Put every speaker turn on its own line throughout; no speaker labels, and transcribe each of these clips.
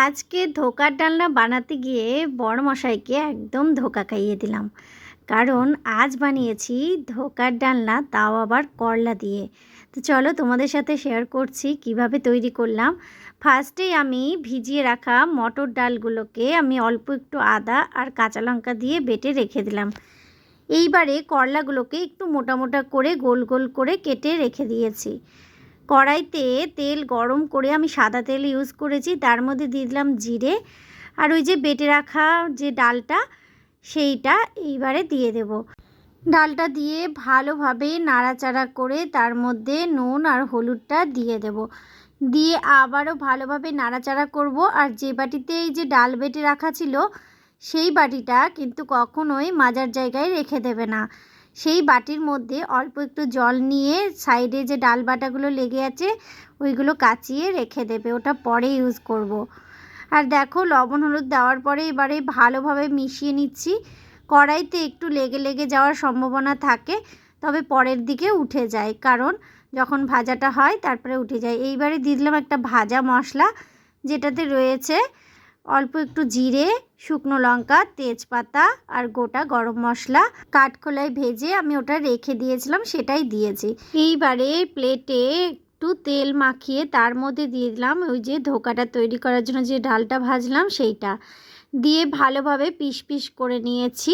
আজকে ধোকার ডালনা বানাতে গিয়ে বড় মশাইকে একদম ধোকা খাইয়ে দিলাম। কারণ আজ বানিয়েছি ধোকার ডালনা, তাও আবার করলা দিয়ে। তো চলো তোমাদের সাথে শেয়ার করছি কীভাবে তৈরি করলাম। ফার্স্টেই আমি ভিজিয়ে রাখা মটর ডালগুলোকে আমি অল্প একটু আদা আর কাঁচা লঙ্কা দিয়ে বেটে রেখে দিলাম। এইবারে করলাগুলোকে একটু মোটা মোটা করে গোল গোল করে কেটে রেখে দিয়েছি। কড়াইতে তেল গরম করে আমি সাদা তেল ইউজ করেছি, তার মধ্যে দিয়ে দিলাম জিরে আর ওই যে বেটে রাখা যে ডালটা সেইটা এইবারে দিয়ে দেব। ডালটা দিয়ে ভালোভাবে নাড়াচাড়া করে তার মধ্যে নুন আর হলুদটা দিয়ে দেব। দিয়ে আবারও ভালোভাবে নাড়াচাড়া করব আর যে বাটিতে এই যে ডাল বেটে রাখা ছিল, সেই বাটিটা কিন্তু কখনোই মাজার জায়গায় রেখে দেবে না। সেই বাটির মধ্যে অল্প একটু জল নিয়ে সাইডে যে ডাল বাটাগুলো লেগে আছে, ওইগুলো কাচিয়ে রেখে দেবে। ওটা পরে ইউজ করব। আর দেখো, লবণ হলুদ দেওয়ার পরে এবারে ভালোভাবে মিশিয়ে নিচ্ছি। কড়াইতে একটু লেগে লেগে যাওয়ার সম্ভাবনা থাকে, তবে পরের দিকে উঠে যায়। কারণ যখন ভাজাটা হয়, তারপরে উঠে যায়। এইবারে দিয়ে দিলাম একটা ভাজা মশলা, যেটাতে রয়েছে অল্প একটু জিরে, শুকনো লঙ্কা, তেজপাতা আর গোটা গরম মশলা কাঠখোলায় ভেজে আমি ওটা রেখে দিয়েছিলাম, সেটাই দিয়েছি। এইবারে প্লেটে একটু তেল মাখিয়ে তার মধ্যে দিয়ে দিলাম ওই যে ধোকাটা তৈরি করার জন্য যে ডালটা ভাজলাম সেইটা। দিয়ে ভালোভাবে পিস পিস করে নিয়েছি।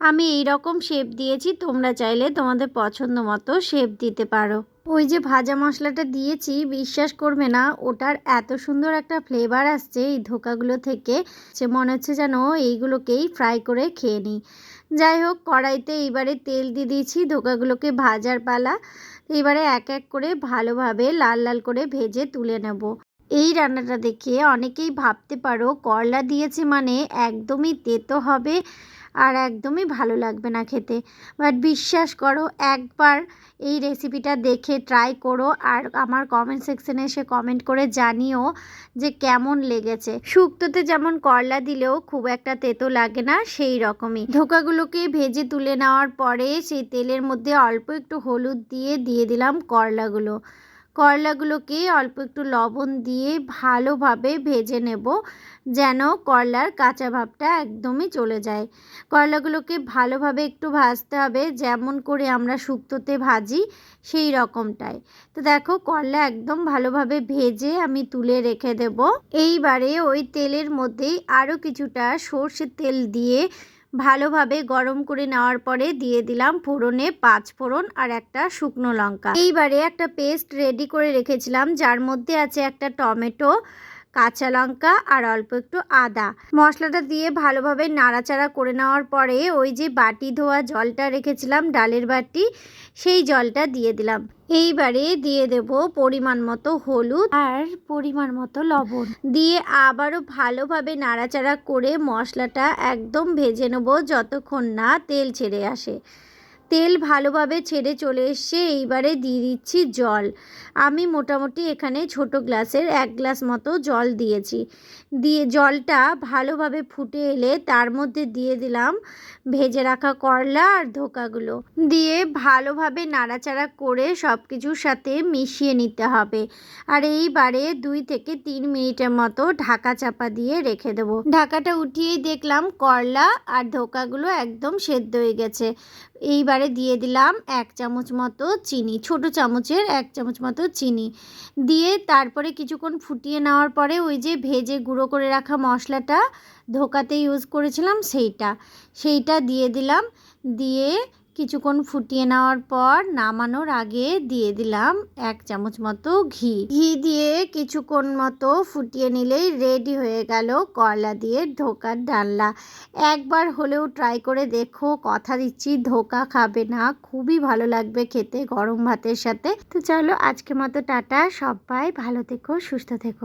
আমি এই রকম শেপ দিয়েছি, তোমরা চাইলে তোমাদের পছন্দ মতো শেপ দিতে পারো। ওই যে ভাজা মশলাটা দিয়েছি, বিশ্বাস করবে না, ওটার এত সুন্দর একটা ফ্লেভার আসছে এই ধোকাগুলো থেকে সে মনে হচ্ছে যেন এইগুলোকেই ফ্রাই করে খেয়ে নিই। যাই হোক, কড়াইতে এইবারে তেল দিয়ে দিয়েছি ধোকাগুলোকে ভাজার পালা এবারে এক এক করে ভালোভাবে লাল লাল করে ভেজে তুলে নেব। এই রান্নাটা দেখে অনেকেই ভাবতে পারো, করলা দিয়েছে মানে একদমই তেতো হবে আর একদমই ভালো লাগবে না খেতে। বাট বিশ্বাস করো, একবার এই রেসিপিটা দেখে ট্রাই করো আর আমার কমেন্ট সেকশনে এসে কমেন্ট করে জানিও যে কেমন লেগেছে। শুক্তোতে যেমন করলা দিলেও খুব একটা তেতো লাগে না, সেই রকমই। ধোকাগুলোকে ভেজে তুলে নেওয়ার পরে সেই তেলের মধ্যে অল্প একটু হলুদ দিয়ে দিয়ে দিলাম করলাগুলো। করলাগুলোকে অল্প একটু লবণ দিয়ে ভালোভাবে ভেজে নেব, যেন করলার কাঁচা ভাবটা একদমই চলে যায়। করলাগুলোকে ভালোভাবে একটু ভাজতে হবে, যেমন করে আমরা শুক্তোতে ভাজি সেই রকমটাই। তো দেখো, করলা একদম ভালোভাবে ভেজে আমি তুলে রেখে দেব। এইবারে ওই তেলের মধ্যেই আরও কিছুটা সর্ষের তেল দিয়ে ভালোভাবে গরম করে নেওয়ার পরে দিয়ে দিলাম ফোড়নে পাঁচ ফোড়ন আর একটা শুকনো লঙ্কা। এইবারে একটা পেস্ট রেডি করে রেখেছিলাম, যার মধ্যে আছে একটা টমেটো কাঁচা লঙ্কা আর অল্প একটু আদা। মশলাটা দিয়ে ভালোভাবে নাড়াচাড়া করে নেওয়ার পরে ওই যে বাটি ধোয়া জলটা রেখেছিলাম, ডালের বাটি, সেই জলটা দিয়ে দিলাম। এইবারে দিয়ে দেব পরিমাণ মতো হলুদ আর পরিমাণ মতো লবণ। দিয়ে আবারও ভালোভাবে নাড়াচাড়া করে মশলাটা একদম ভেজে নেব যতক্ষণ না তেল ছেড়ে আসে। তেল ভালোভাবে ছেড়ে চলে এসছে, এইবারে দিয়ে দিচ্ছি জল। আমি মোটামুটি এখানে ছোট গ্লাসের এক গ্লাস মতো জল দিয়েছি। দিয়ে জলটা ভালোভাবে ফুটে এলে তার মধ্যে দিয়ে দিলাম ভেজে রাখা করলা আর ধোকাগুলো। দিয়ে ভালোভাবে নাড়াচাড়া করে সব কিছুর সাথে মিশিয়ে নিতে হবে। আর এইবারে দুই থেকে তিন মিনিটের মতো ঢাকা চাপা দিয়ে রেখে দেবো। ঢাকাটা উঠিয়েই দেখলাম করলা আর ধোকাগুলো একদম সেদ্ধ হয়ে গেছে। এইবারে দিয়ে দিলাম এক চামচ মতো চিনি, ছোট চামচের এক চামচ মতো চিনি। দিয়ে তারপরে কিছুক্ষণ ফুটিয়ে নেওয়ার পরে ওই যে ভেজে গুঁড়ো করে রাখা মশলাটা ধোকাতে ইউজ করেছিলাম সেইটা। সেইটা দিয়ে দিলাম। দিয়ে কিছুক্ষণ ফুটিয়ে নেওয়ার পর নামানোর আগে দিয়ে দিলাম এক চামচ মতো ঘি। ঘি দিয়ে কিছুক্ষণ মতো ফুটিয়ে নিলেই রেডি হয়ে গেল কলা দিয়ে ধোকার ডালনা। একবার হলেও ট্রাই করে দেখো, কথা দিচ্ছি, ধোকা খাবে না, খুবই ভালো লাগবে খেতে গরম ভাতের সাথে। তো চলো আজকে মতো টাটা, সবাই ভালো থেকো, সুস্থ থেকো।